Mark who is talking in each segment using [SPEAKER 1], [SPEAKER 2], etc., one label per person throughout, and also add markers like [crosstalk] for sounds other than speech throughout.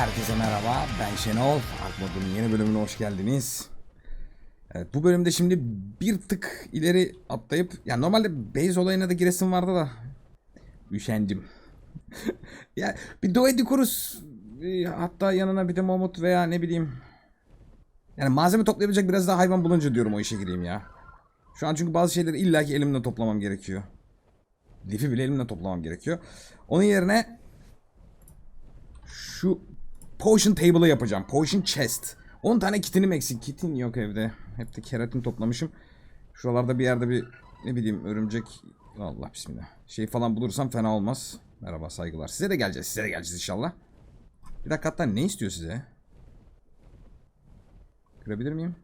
[SPEAKER 1] Herkese merhaba, ben Şenol. Akmod'un yeni bölümüne hoş geldiniz. Evet, bu bölümde şimdi bir tık ileri atlayıp, yani normalde base olayına da giresim vardı da üşendim. [laughs] ya bir Doedi Kurus, e, hatta yanına bir de Mamut veya ne bileyim. Yani malzeme toplayabilecek biraz daha hayvan bulunca diyorum o işe gireyim ya. Şu an çünkü bazı şeyleri illaki elimle toplamam gerekiyor. Lifi bile elimle toplamam gerekiyor. Onun yerine şu potion table'ı yapacağım. Potion chest. 10 tane kitinim eksik. Kitin yok evde. Hep de keratin toplamışım. Şuralarda bir yerde bir ne bileyim örümcek Allah bismillah. Şey falan bulursam fena olmaz. Merhaba saygılar. Size de geleceğiz. Size de geleceğiz inşallah. Bir dakika hatta ne istiyor size? Görebilir miyim?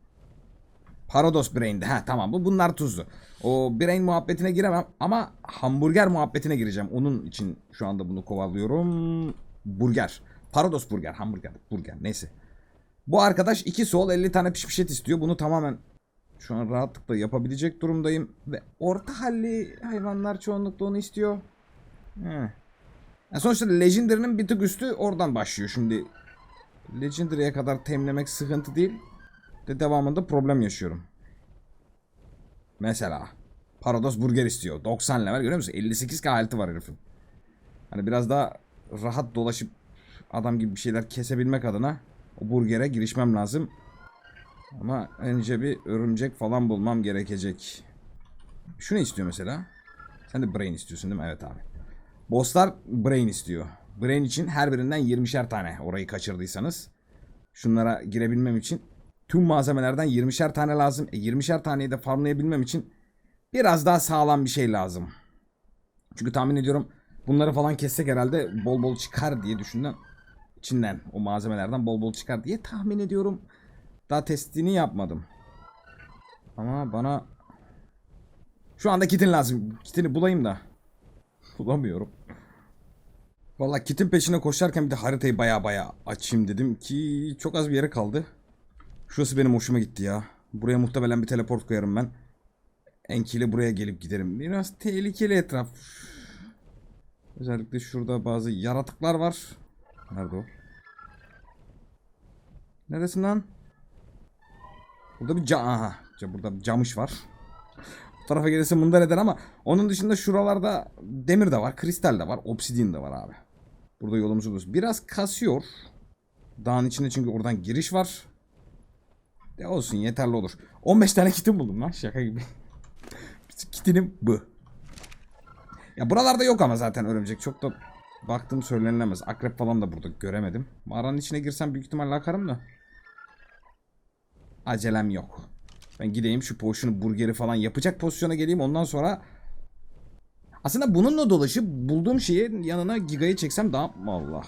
[SPEAKER 1] Parados Brain'de. Ha tamam bu bunlar tuzlu. O Brain muhabbetine giremem ama hamburger muhabbetine gireceğim. Onun için şu anda bunu kovalıyorum. Burger. Parados burger, hamburger, burger neyse. Bu arkadaş 2 sol 50 tane pişmiş et istiyor. Bunu tamamen şu an rahatlıkla yapabilecek durumdayım. Ve orta halli hayvanlar çoğunlukla onu istiyor. Yani sonuçta Legendary'nin bir tık üstü oradan başlıyor. Şimdi Legendary'e kadar temlemek sıkıntı değil. De devamında problem yaşıyorum. Mesela Parados burger istiyor. 90 level görüyor musun? 58k halti var herifin. Hani biraz daha rahat dolaşıp adam gibi bir şeyler kesebilmek adına o burgere girişmem lazım. Ama önce bir örümcek falan bulmam gerekecek. Şu ne istiyor mesela? Sen de brain istiyorsun değil mi? Evet abi. Bosslar brain istiyor. Brain için her birinden 20'şer tane orayı kaçırdıysanız. Şunlara girebilmem için tüm malzemelerden 20'şer tane lazım. E 20'şer taneyi de farmlayabilmem için biraz daha sağlam bir şey lazım. Çünkü tahmin ediyorum bunları falan kessek herhalde bol bol çıkar diye düşündüm. İçinden o malzemelerden bol bol çıkar diye tahmin ediyorum. Daha testini yapmadım. Ama bana şu anda kitin lazım. Kitini bulayım da. Bulamıyorum. Valla kitin peşine koşarken bir de haritayı baya baya açayım dedim ki çok az bir yere kaldı. Şurası benim hoşuma gitti ya. Buraya muhtemelen bir teleport koyarım ben. Enkiyle buraya gelip giderim. Biraz tehlikeli etraf. Özellikle şurada bazı yaratıklar var. Nerede o? Neresin lan? Burada bir cam... Aha. Burada bir camış var. Bu tarafa gelirse mındar eder ama onun dışında şuralarda demir de var, kristal de var, obsidian de var abi. Burada yolumuzu buluyoruz. Biraz kasıyor. Dağın içinde çünkü oradan giriş var. De olsun yeterli olur. 15 tane kitim buldum lan şaka gibi. [laughs] Kitinim bu. Ya buralarda yok ama zaten örümcek. Çok da baktım söylenilemez. Akrep falan da burada göremedim. Mağaranın içine girsem büyük ihtimalle akarım da. Acelem yok. Ben gideyim şu poşunu burgeri falan yapacak pozisyona geleyim ondan sonra aslında bununla dolaşıp bulduğum şeyin yanına gigayı çeksem daha Allah.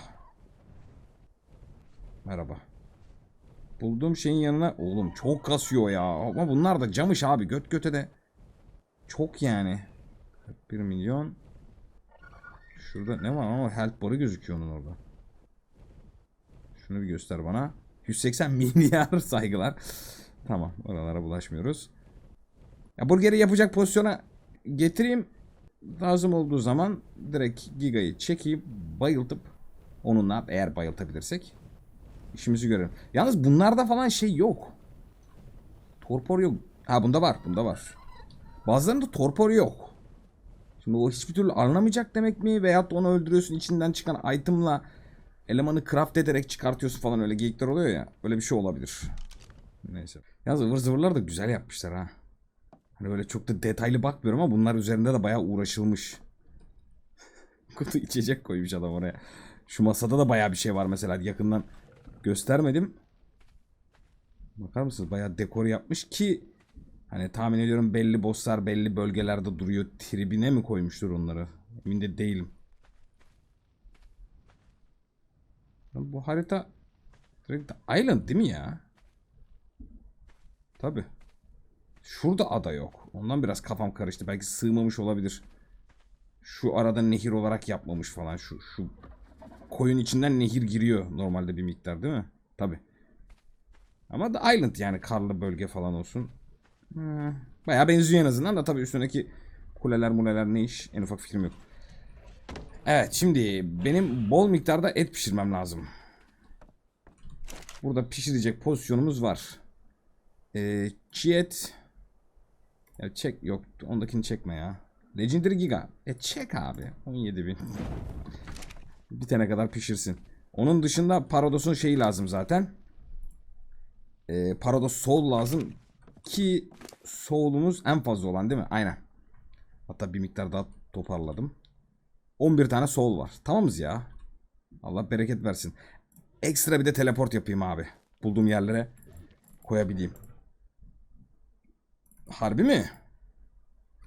[SPEAKER 1] Merhaba. Bulduğum şeyin yanına oğlum çok kasıyor ya. Ama bunlar da camış abi göt göte de. Çok yani. 1 milyon. Şurada ne var ama health barı gözüküyor onun orada. Şunu bir göster bana. 180 milyar [laughs] saygılar. Tamam oralara bulaşmıyoruz. Ya burgeri yapacak pozisyona getireyim. Lazım olduğu zaman direkt gigayı çekip bayıltıp onunla eğer bayıltabilirsek işimizi görelim. Yalnız bunlarda falan şey yok. Torpor yok. Ha bunda var bunda var. Bazılarında torpor yok. Şimdi o hiçbir türlü alınamayacak demek mi? Veyahut onu öldürüyorsun içinden çıkan itemla elemanı craft ederek çıkartıyorsun falan öyle geyikler oluyor ya. Öyle bir şey olabilir. Neyse. Yalnız ıvır zıvırlar da güzel yapmışlar ha. Hani böyle çok da detaylı bakmıyorum ama bunlar üzerinde de bayağı uğraşılmış. [laughs] Kutu içecek koymuş adam oraya. Şu masada da bayağı bir şey var mesela yakından göstermedim. Bakar mısınız? Bayağı dekor yapmış ki hani tahmin ediyorum belli bosslar belli bölgelerde duruyor. Tribine mi koymuştur onları? Emin de değilim. Lan Bu harita direkt Island değil mi ya? Tabi. Şurada ada yok. Ondan biraz kafam karıştı. Belki sığmamış olabilir. Şu arada nehir olarak yapmamış falan. Şu şu koyun içinden nehir giriyor normalde bir miktar değil mi? Tabi. Ama da island yani karlı bölge falan olsun. Hmm, Bayağı benziyor en azından da tabi üstündeki kuleler muleler ne iş en ufak fikrim yok. Evet şimdi benim bol miktarda et pişirmem lazım. Burada pişirecek pozisyonumuz var. Ee, Chiet. Ya çek yok ondakini çekme ya. Legendary Giga. E çek abi. 17 bin. [laughs] Bitene kadar pişirsin. Onun dışında Parodos'un şeyi lazım zaten. Ee, Parodos Soul lazım. Ki Soul'umuz en fazla olan değil mi? Aynen. Hatta bir miktar daha toparladım. 11 tane Soul var. Tamamız ya. Allah bereket versin. Ekstra bir de teleport yapayım abi. Bulduğum yerlere koyabileyim. Harbi mi?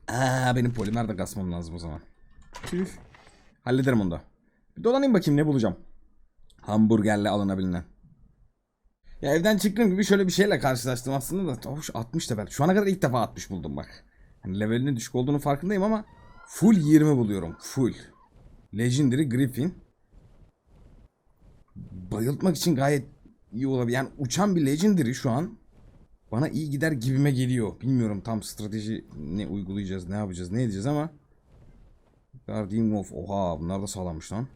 [SPEAKER 1] Aa, benim polimer de kasmam lazım o zaman. Tüh. Hallederim onu da. Bir dolanayım bakayım ne bulacağım. Hamburgerle alınabilen. Ya evden çıktığım gibi şöyle bir şeyle karşılaştım aslında da. Hoş 60 da ben. Şu ana kadar ilk defa 60 buldum bak. Hani levelinin düşük olduğunu farkındayım ama full 20 buluyorum. Full. Legendary Griffin. Bayıltmak için gayet iyi olabilir. Yani uçan bir Legendary şu an bana iyi gider gibime geliyor. Bilmiyorum tam strateji ne uygulayacağız, ne yapacağız, ne edeceğiz ama Guardian of oha bunlar da sağlammış lan.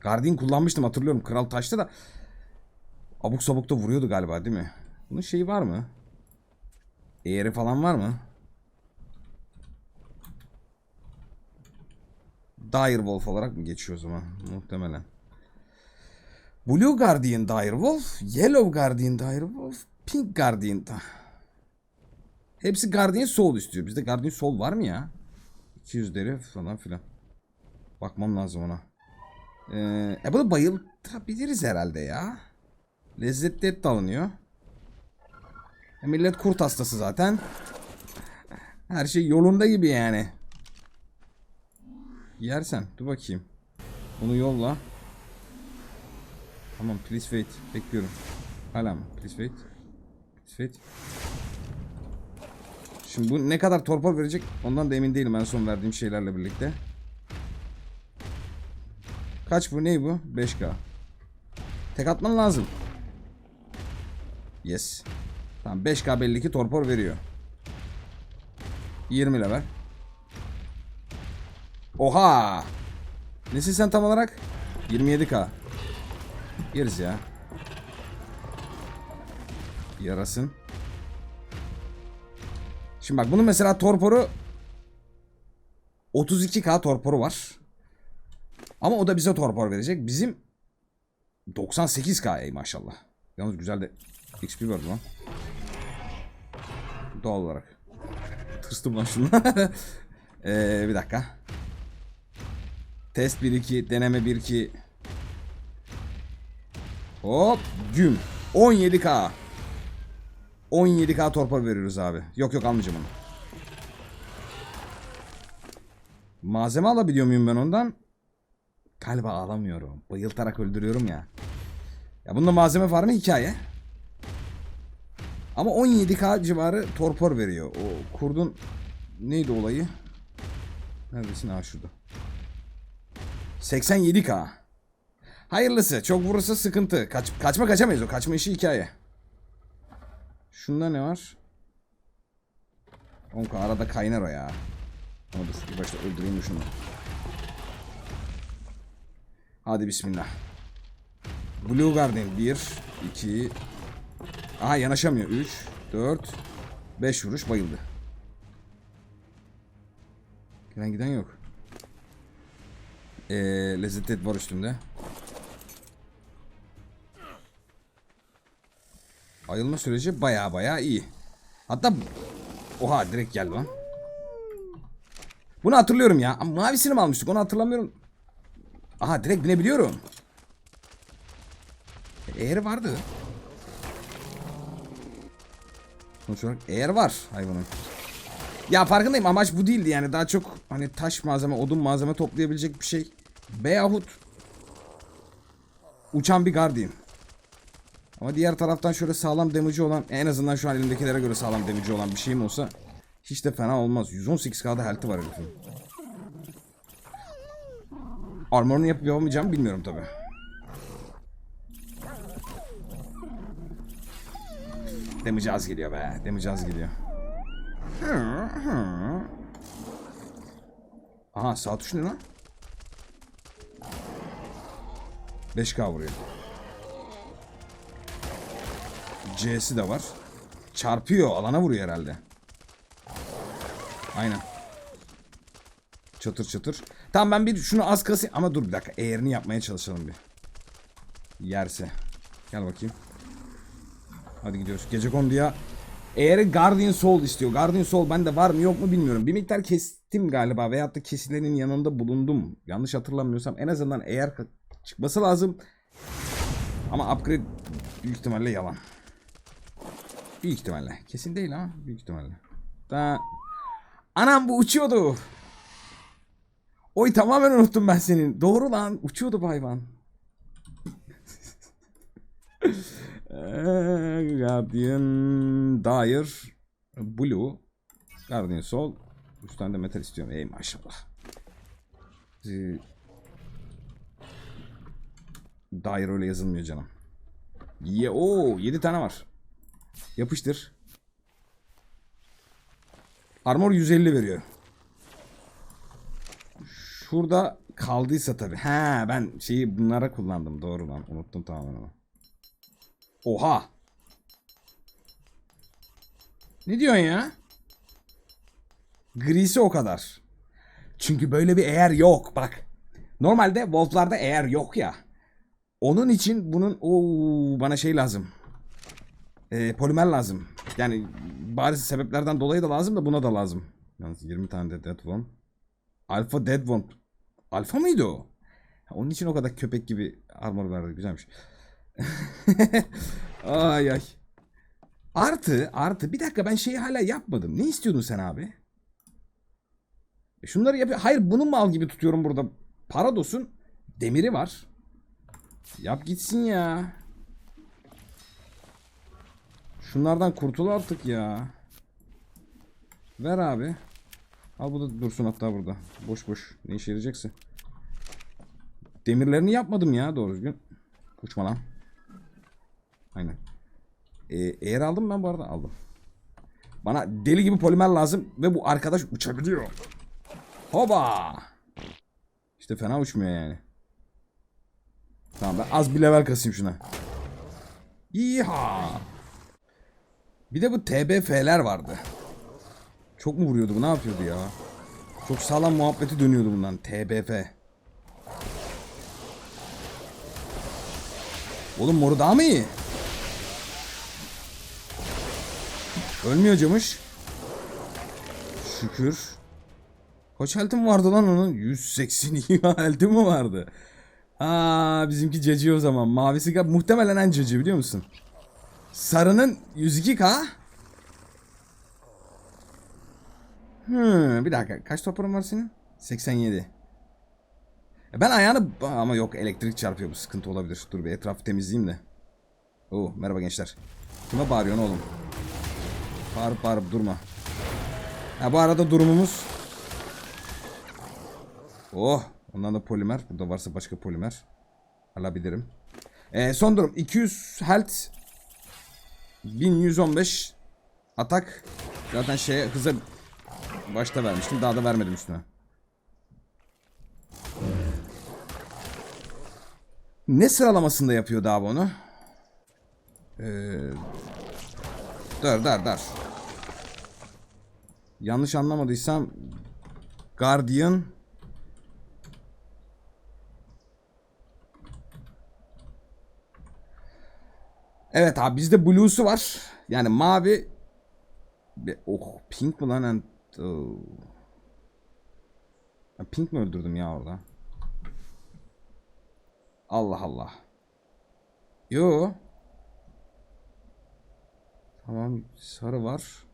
[SPEAKER 1] Guardian kullanmıştım hatırlıyorum. Kral Taş'ta da abuk sabuk da vuruyordu galiba değil mi? Bunun şeyi var mı? Eğeri falan var mı? Direwolf olarak mı geçiyor o zaman? Muhtemelen. Blue Guardian Direwolf, Yellow Guardian Direwolf, Pink Guardian da. Hepsi Guardian Soul istiyor. Bizde Guardian Soul var mı ya? 200 deri falan filan. Bakmam lazım ona. Ee, e bunu bayıltabiliriz herhalde ya. Lezzetli et de alınıyor. E millet kurt hastası zaten. Her şey yolunda gibi yani. Yersen. Dur bakayım. Bunu yolla. Tamam please wait. Bekliyorum. Hala mı? Please wait. Please wait. Şimdi bu ne kadar torpor verecek ondan da emin değilim en son verdiğim şeylerle birlikte. Kaç bu? Ney bu? 5K. Tek atman lazım. Yes. Tamam 5K belli ki torpor veriyor. 20 level. Oha! Nesin sen tam olarak? 27K. Yeriz ya. Yarasın. Şimdi bak bunun mesela torporu 32k torporu var. Ama o da bize torpor verecek. Bizim 98k ey maşallah. Yalnız güzel de XP verdi lan. Doğal olarak. Tırstım lan şundan. [laughs] ee, bir dakika. Test 1-2, deneme 1-2. Hop, güm. 17k. 17k torpor veriyoruz abi. Yok yok almayacağım onu. Malzeme alabiliyor muyum ben ondan? Galiba alamıyorum. Bayıltarak öldürüyorum ya. Ya bunda malzeme var mı hikaye? Ama 17k civarı torpor veriyor. O kurdun neydi olayı? Neredesin? Ha şurada. 87k. Hayırlısı. Çok vurursa sıkıntı. Kaç, kaçma kaçamayız o. Kaçma işi hikaye. Şunda ne var? Onka arada kaynar o ya. Ama dur bir başta öldüreyim şunu. Hadi bismillah. Blue Guardian 1, 2, Aha yanaşamıyor. 3, 4, 5 vuruş bayıldı. Gelen giden yok. Ee, lezzetli et var üstünde. Ayılma süreci baya baya iyi. Hatta oha direkt geldi lan. Bunu hatırlıyorum ya. Mavisini mi almıştık onu hatırlamıyorum. Aha direkt binebiliyorum. Eğer vardı. Sonuç olarak eğer var hayvanın. Ya farkındayım amaç bu değildi yani daha çok hani taş malzeme, odun malzeme toplayabilecek bir şey. Veyahut uçan bir guardian. Ama diğer taraftan şöyle sağlam damage'i olan en azından şu an elimdekilere göre sağlam damage'i olan bir şeyim olsa hiç de fena olmaz. 118k'da health'i var herifin. Armor'unu yapıp yapamayacağımı bilmiyorum tabi. Damage az geliyor be. Damage az geliyor. Aha sağ tuş ne lan? 5k vuruyor. C'si de var. Çarpıyor. Alana vuruyor herhalde. Aynen. Çatır çatır. Tamam ben bir şunu az kasayım. Ama dur bir dakika. Eğerini yapmaya çalışalım bir. Yerse. Gel bakayım. Hadi gidiyoruz. Gece konduya eğeri Guardian Soul istiyor. Guardian Soul bende var mı yok mu bilmiyorum. Bir miktar kestim galiba veyahut da kesilenin yanında bulundum. Yanlış hatırlamıyorsam en azından eğer çıkması lazım. Ama upgrade büyük ihtimalle yalan. Büyük ihtimalle. Kesin değil ama büyük ihtimalle. Daha... Anam bu uçuyordu. Oy tamamen unuttum ben senin. Doğru lan. Uçuyordu bu hayvan. [laughs] Ee, Guardian Dire Blue Guardian Soul 3 tane de metal istiyorum. Ey maşallah. Dire öyle yazılmıyor canım. Ye o 7 tane var. Yapıştır. Armor 150 veriyor. Şurada kaldıysa tabi. He ben şeyi bunlara kullandım. Doğru lan. Unuttum tamamen ama. Oha. Ne diyorsun ya? Grisi o kadar. Çünkü böyle bir eğer yok bak. Normalde Wolf'larda eğer yok ya. Onun için bunun o bana şey lazım. Ee, polimer lazım. Yani bariz sebeplerden dolayı da lazım da buna da lazım. Yalnız 20 tane de Dead Worm. Alpha Dead Worm. Alfa mıydı o? Onun için o kadar köpek gibi armor verdi. Güzelmiş. [laughs] ay ay. Artı artı bir dakika ben şeyi hala yapmadım. Ne istiyordun sen abi? E şunları yapıyor. Hayır bunu mal gibi tutuyorum burada. Parados'un demiri var. Yap gitsin ya. Şunlardan kurtul artık ya. Ver abi. Al bu da dursun hatta burada. Boş boş. Ne işe yarayacaksa. Demirlerini yapmadım ya doğru düzgün. Uçma lan. Aynen. Ee, eğer aldım ben bu arada aldım. Bana deli gibi polimer lazım ve bu arkadaş uçabiliyor. Hoba. İşte fena uçmuyor yani. Tamam ben az bir level kasayım şuna. İha. Bir de bu TBF'ler vardı. Çok mu vuruyordu bu ne yapıyordu ya? Çok sağlam muhabbeti dönüyordu bundan TBF. Oğlum moru daha mı iyi? Ölmüyor camış. Şükür. Kaç health'im vardı lan onun? 182 [laughs] health'im mi vardı? Aa bizimki ceci o zaman. Mavisi gal- muhtemelen en ceci biliyor musun? Sarının 102k. Hmm, bir dakika. Kaç toprağın var senin? 87. E Ben ayağını ama yok elektrik çarpıyor bu sıkıntı olabilir. Dur bir etrafı temizleyeyim de. Oo merhaba gençler. Kime bağırıyorsun oğlum? Bağırıp bağırıp durma. Ha bu arada durumumuz. Oh ondan da polimer. Burada varsa başka polimer. Alabilirim. Ee, son durum 200 health 1115 atak zaten şeye hıza başta vermiştim daha da vermedim üstüne. Ne sıralamasında yapıyordu abi onu? Ee, dur dur dur. Yanlış anlamadıysam Guardian Evet abi bizde blue'su var. Yani mavi Oh pink mi lan? Oh. Pink mi öldürdüm ya orada? Allah Allah. Yo. Tamam sarı var.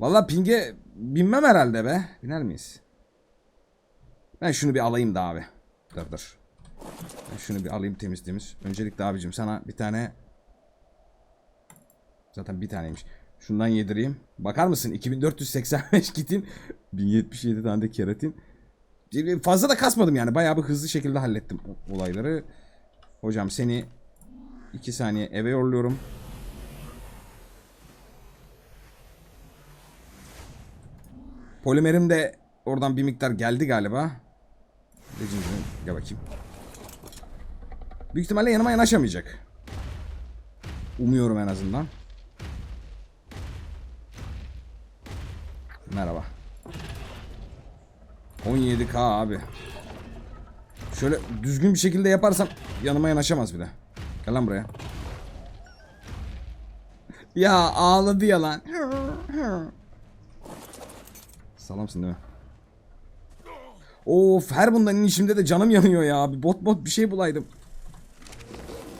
[SPEAKER 1] Vallahi pinge binmem herhalde be. Biner miyiz? Ben şunu bir alayım da abi. Dur dur. Ben şunu bir alayım temiz temiz. Öncelikle abicim sana bir tane Zaten bir taneymiş. Şundan yedireyim. Bakar mısın? 2485 [laughs] kitin 1077 tane de keratin. Fazla da kasmadım yani. Bayağı bir hızlı şekilde hallettim olayları. Hocam seni 2 saniye eve yolluyorum. Polimerim de oradan bir miktar geldi galiba. Legendary. Gel bakayım. Büyük ihtimalle yanıma yanaşamayacak. Umuyorum en azından. Merhaba. 17k abi. Şöyle düzgün bir şekilde yaparsam yanıma yanaşamaz bile. Gel lan buraya. [laughs] Ya ağladı ya lan. [laughs] Salamsın değil mi? Of her bundan inişimde de canım yanıyor ya. Bir bot bot bir şey bulaydım.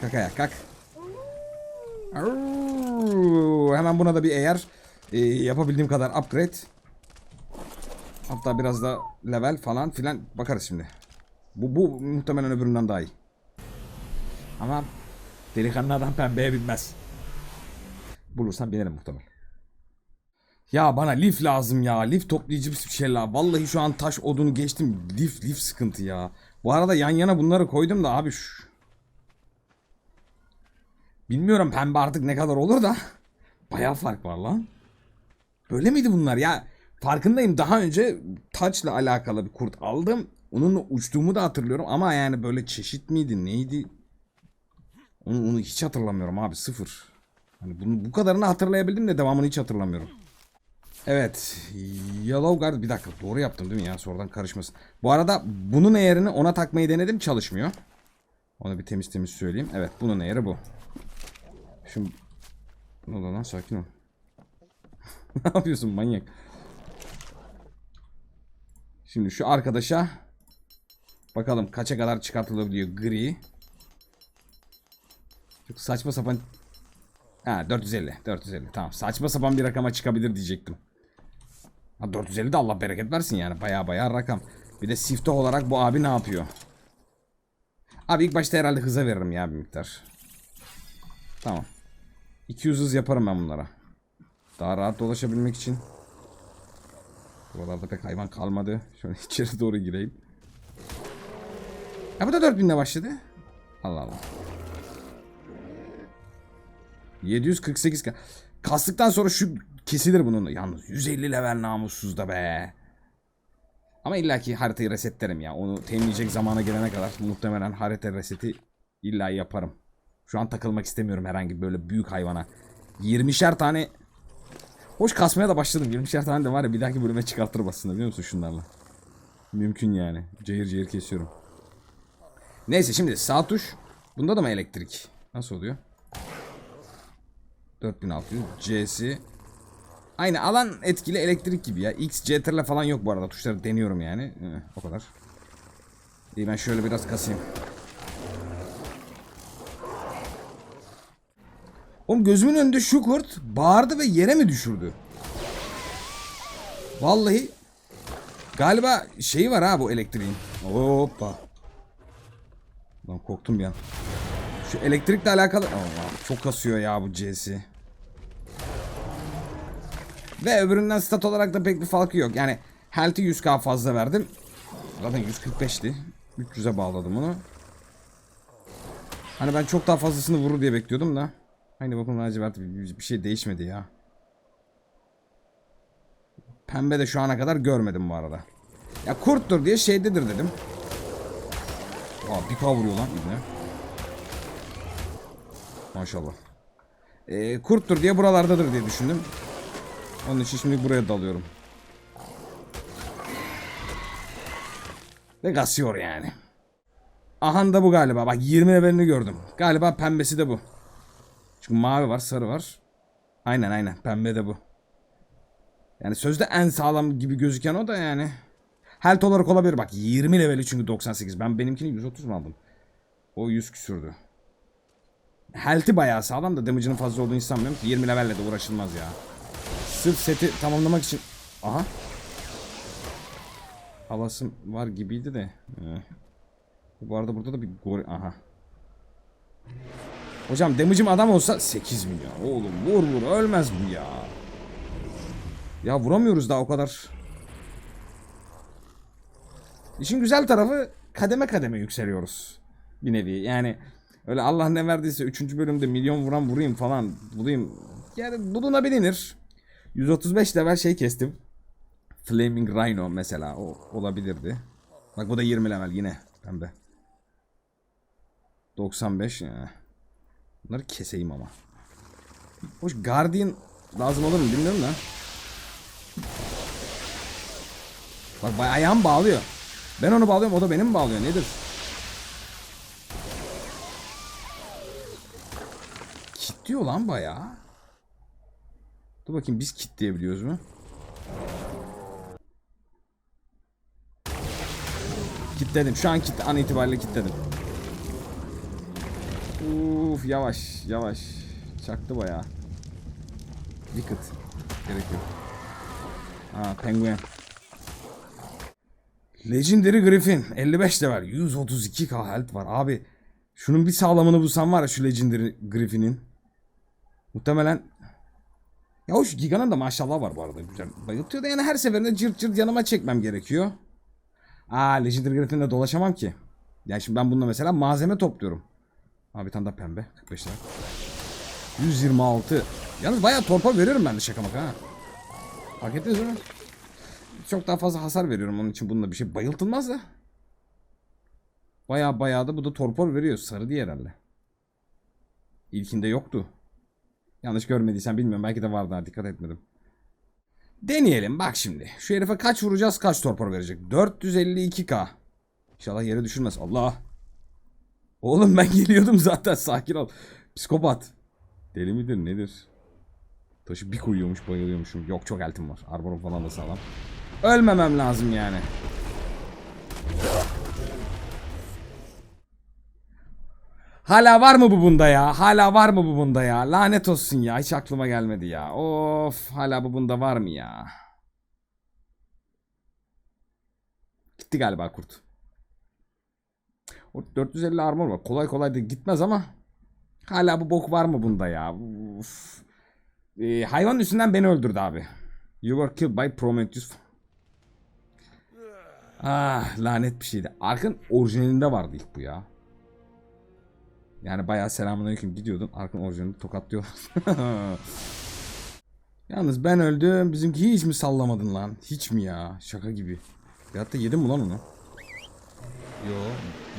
[SPEAKER 1] Kalk ayağa kalk. Arrrr. Hemen buna da bir eğer e, yapabildiğim kadar upgrade. Hatta biraz da level falan filan bakarız şimdi. Bu, bu muhtemelen öbüründen daha iyi. Ama delikanlı adam pembeye binmez. Bulursam binerim muhtemelen. Ya bana lif lazım ya. Lif toplayıcı bir şey la. Vallahi şu an taş odunu geçtim. Lif lif sıkıntı ya. Bu arada yan yana bunları koydum da abi şu. Bilmiyorum pembe artık ne kadar olur da. Bayağı fark var lan. Böyle miydi bunlar ya? Farkındayım daha önce taçla alakalı bir kurt aldım. Onunla uçtuğumu da hatırlıyorum ama yani böyle çeşit miydi neydi? Onu, onu hiç hatırlamıyorum abi sıfır. Hani bunu, bu kadarını hatırlayabildim de devamını hiç hatırlamıyorum. Evet. Yellow Guard bir dakika doğru yaptım değil mi ya sonradan karışmasın. Bu arada bunun eğerini ona takmayı denedim çalışmıyor. Onu bir temiz temiz söyleyeyim. Evet bunun eğeri bu. Şimdi ne oldu lan sakin ol. [laughs] ne yapıyorsun manyak? Şimdi şu arkadaşa bakalım kaça kadar çıkartılabiliyor gri. Çok saçma sapan Ha 450 450 tamam saçma sapan bir rakama çıkabilir diyecektim. Ha 450 de Allah bereket versin yani baya baya rakam. Bir de siftah olarak bu abi ne yapıyor? Abi ilk başta herhalde hıza veririm ya bir miktar. Tamam. 200 hız yaparım ben bunlara. Daha rahat dolaşabilmek için. Buralarda pek hayvan kalmadı. [laughs] Şöyle içeri doğru gireyim. Ya bu da 4000'le başladı. Allah Allah. 748 ka- kastıktan sonra şu kesilir bunun. Yalnız 150 level namussuz da be. Ama illaki haritayı resetlerim ya. Onu temizleyecek zamana gelene kadar muhtemelen harita reseti illa yaparım. Şu an takılmak istemiyorum herhangi böyle büyük hayvana. 20'şer tane Hoş kasmaya da başladım. 20'şer tane de var ya bir dahaki bölüme çıkartırım aslında biliyor musun şunlarla. Mümkün yani. Cayır cayır kesiyorum. Neyse şimdi sağ tuş. Bunda da mı elektrik? Nasıl oluyor? 4600 C'si Aynı alan etkili elektrik gibi ya. X, CTRL falan yok bu arada. Tuşları deniyorum yani. Ee, o kadar. İyi ben şöyle biraz kasayım. Oğlum gözümün önünde şu kurt bağırdı ve yere mi düşürdü? Vallahi galiba şeyi var ha bu elektriğin. Hoppa. Lan korktum an. Şu elektrikle alakalı... Allah, çok kasıyor ya bu C'si. Ve öbüründen stat olarak da pek bir farkı yok. Yani health'i 100k fazla verdim. Zaten 145'ti. 300'e bağladım onu. Hani ben çok daha fazlasını vurur diye bekliyordum da. Aynı bakın lacivert bir şey değişmedi ya. Pembe de şu ana kadar görmedim bu arada. Ya kurttur diye şeydedir dedim. Aa bir vuruyor lan ibne. Maşallah. Ee, kurttur diye buralardadır diye düşündüm. Onun için şimdi buraya dalıyorum. Ve gasıyor yani. Ahan da bu galiba. Bak 20 levelini gördüm. Galiba pembesi de bu. Çünkü mavi var, sarı var. Aynen aynen. Pembe de bu. Yani sözde en sağlam gibi gözüken o da yani. Health olarak olabilir. Bak 20 leveli çünkü 98. Ben benimkini 130 mu aldım? O 100 küsürdü. Health'i bayağı sağlam da damage'ının fazla olduğunu sanmıyorum ki 20 levelle de uğraşılmaz ya. Sırf seti tamamlamak için... Aha. Havası var gibiydi de. Eh. Bu arada burada da bir gol... Aha. Hocam damage'im adam olsa 8 milyon. Oğlum vur vur ölmez bu ya. Ya vuramıyoruz daha o kadar. İşin güzel tarafı kademe kademe yükseliyoruz. Bir nevi yani öyle Allah ne verdiyse 3. bölümde milyon vuran vurayım falan bulayım. Yani bulunabilir. 135 level şey kestim. Flaming Rhino mesela o olabilirdi. Bak bu da 20 level yine pembe. 95 ya. Bunları keseyim ama. Hoş Guardian lazım olur mu bilmiyorum da. Bak bay- ayağım bağlıyor. Ben onu bağlıyorum o da beni mi bağlıyor nedir? Kitliyor lan bayağı. Dur bakayım biz kitleyebiliyoruz mu? Kitledim. Şu an kitle, an itibariyle kitledim. Uf yavaş yavaş. Çaktı bayağı. Wicked. Gerek yok. Ha penguen. Legendary Griffin 55 level 132k health var abi. Şunun bir sağlamını bulsam var ya şu Legendary Griffin'in. Muhtemelen ya şu Giga'nın da maşallah var bu arada güzel. Bayıltıyor da yani her seferinde cırt cırt yanıma çekmem gerekiyor. Aa Legendary Griffin'le dolaşamam ki. Yani şimdi ben bununla mesela malzeme topluyorum. Abi bir tane daha pembe 45 lira. 126. Yalnız bayağı torpa veriyorum ben de şaka maka ha. Fark ettiniz mi? Çok daha fazla hasar veriyorum onun için bununla bir şey bayıltılmaz da. Bayağı bayağı da bu da torpor veriyor. Sarı diye herhalde. İlkinde yoktu. Yanlış görmediysen bilmiyorum. Belki de vardı ha, dikkat etmedim. Deneyelim bak şimdi. Şu herife kaç vuracağız kaç torpor verecek? 452k. İnşallah yere düşürmez. Allah. Oğlum ben [laughs] geliyordum zaten sakin ol. Psikopat. Deli midir nedir? Taşı bir koyuyormuş bayılıyormuşum. Yok çok eltim var. Arborum falan da sağlam. Ölmemem lazım yani. Hala var mı bu bunda ya? Hala var mı bu bunda ya? Lanet olsun ya. Hiç aklıma gelmedi ya. Of hala bu bunda var mı ya? Gitti galiba kurt. O 450 armor var. Kolay kolay da gitmez ama hala bu bok var mı bunda ya? Uf. Ee, hayvanın üstünden beni öldürdü abi. You were killed by Prometheus. Ah lanet bir şeydi. Arkın orijinalinde vardı ilk bu ya. Yani bayağı selamünaleyküm gidiyordun. Arkın orijinalini tokatlıyor. [laughs] Yalnız ben öldüm. Bizimki hiç mi sallamadın lan? Hiç mi ya? Şaka gibi. Ya hatta yedim mi lan onu? Yo.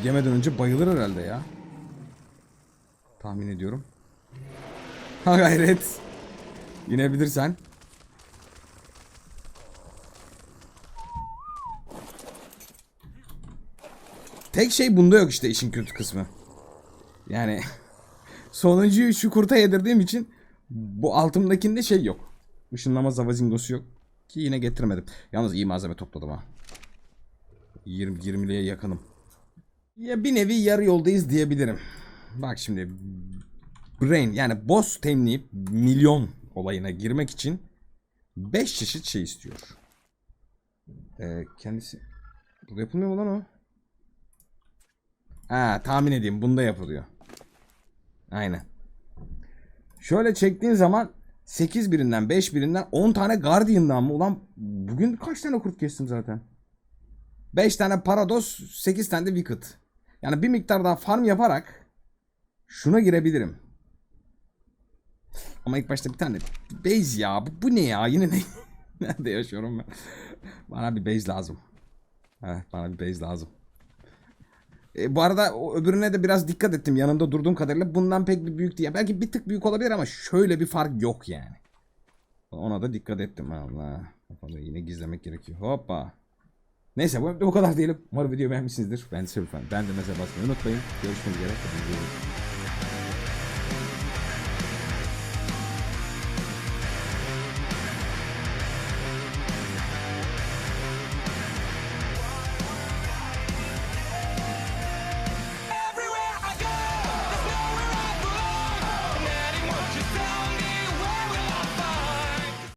[SPEAKER 1] Yemeden önce bayılır herhalde ya. Tahmin ediyorum. [laughs] Ha gayret. İnebilirsen. Tek şey bunda yok işte işin kötü kısmı. Yani [laughs] sonuncuyu şu kurta yedirdiğim için bu altımdakinde şey yok. Işınlama zavazingosu yok. Ki yine getirmedim. Yalnız iyi malzeme topladım ha. 20 20'liye yakınım. Ya bir nevi yarı yoldayız diyebilirim. Bak şimdi Brain yani boss temleyip milyon olayına girmek için 5 çeşit şey istiyor. Ee, kendisi burada yapılmıyor mu lan o? Ha tahmin edeyim bunda yapılıyor. Aynen. Şöyle çektiğin zaman 8 birinden 5 birinden 10 tane Guardian'dan mı? Ulan bugün kaç tane kurt kestim zaten? 5 tane Parados 8 tane de Wicked. Yani bir miktar daha farm yaparak şuna girebilirim. Ama ilk başta bir tane base ya. Bu, bu ne ya? Yine ne? [laughs] Nerede yaşıyorum ben? Bana bir base lazım. Evet, bana bir base lazım. E, bu arada o öbürüne de biraz dikkat ettim. Yanında durduğum kadarıyla bundan pek bir büyük değil. Belki bir tık büyük olabilir ama şöyle bir fark yok yani. Ona da dikkat ettim. Allah. Yine gizlemek gerekiyor. Hoppa. Neyse bu, bu kadar diyelim. Umarım videoyu beğenmişsinizdir. Ben Sülfen. Ben de mesela basmayı unutmayın. Görüşmek üzere.